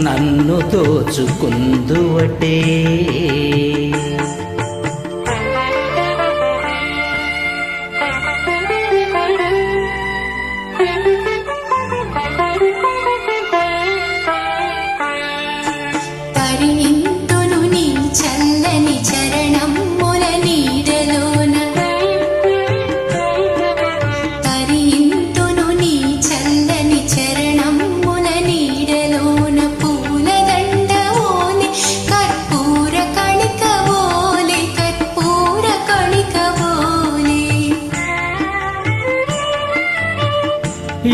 నన్ను దోచుకుందువటే.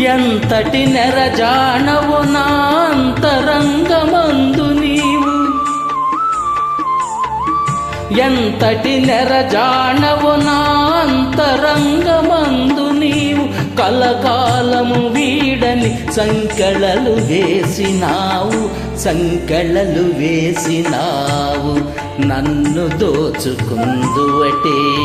ఎంతటి నెరజానవు నా అంతరంగమందు నీవు? ఎంతటి నెరజానవు నా అంతరంగమందు నీవు? కలకాలము వీడని సంకళలు వేసినావు సంకళలు వేసినావు. నన్ను దోచుకుందువటే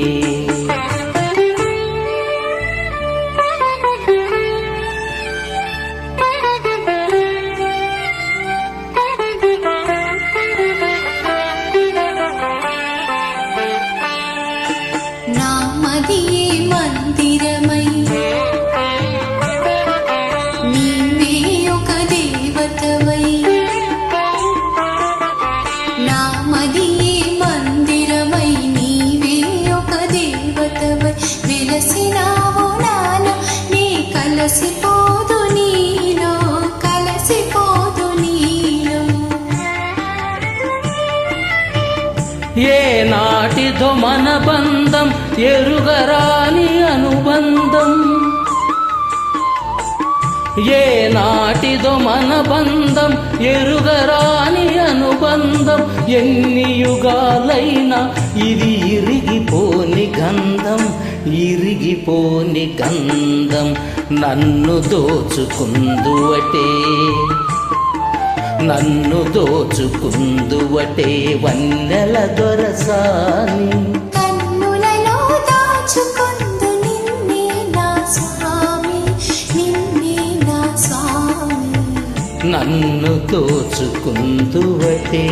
నా మదియే మందిరమై. నీవే ఒక దేవతవై నా మదియే మందిరమై నీవే ఒక దేవతవై వెలసినావు నాలో నీ కలసిపోదు ఏ నాటిదో మన బంధం ఎరుగరాని అనుబంధం. ఏ నాటిదో మన బంధం ఎరుగరాని అనుబంధం. ఎన్ని యుగాలైనా ఇది ఇరిగిపోని గంధం ఇరిగిపోని గంధం. నన్ను దోచుకుందువటే. నన్ను దోచుకుందువటే వన్నెల దొరసాని. కన్నులలో దాచుకుందు నిన్నే నా స్వామి నిన్నే నా స్వామి. నన్ను దోచుకుందువటే.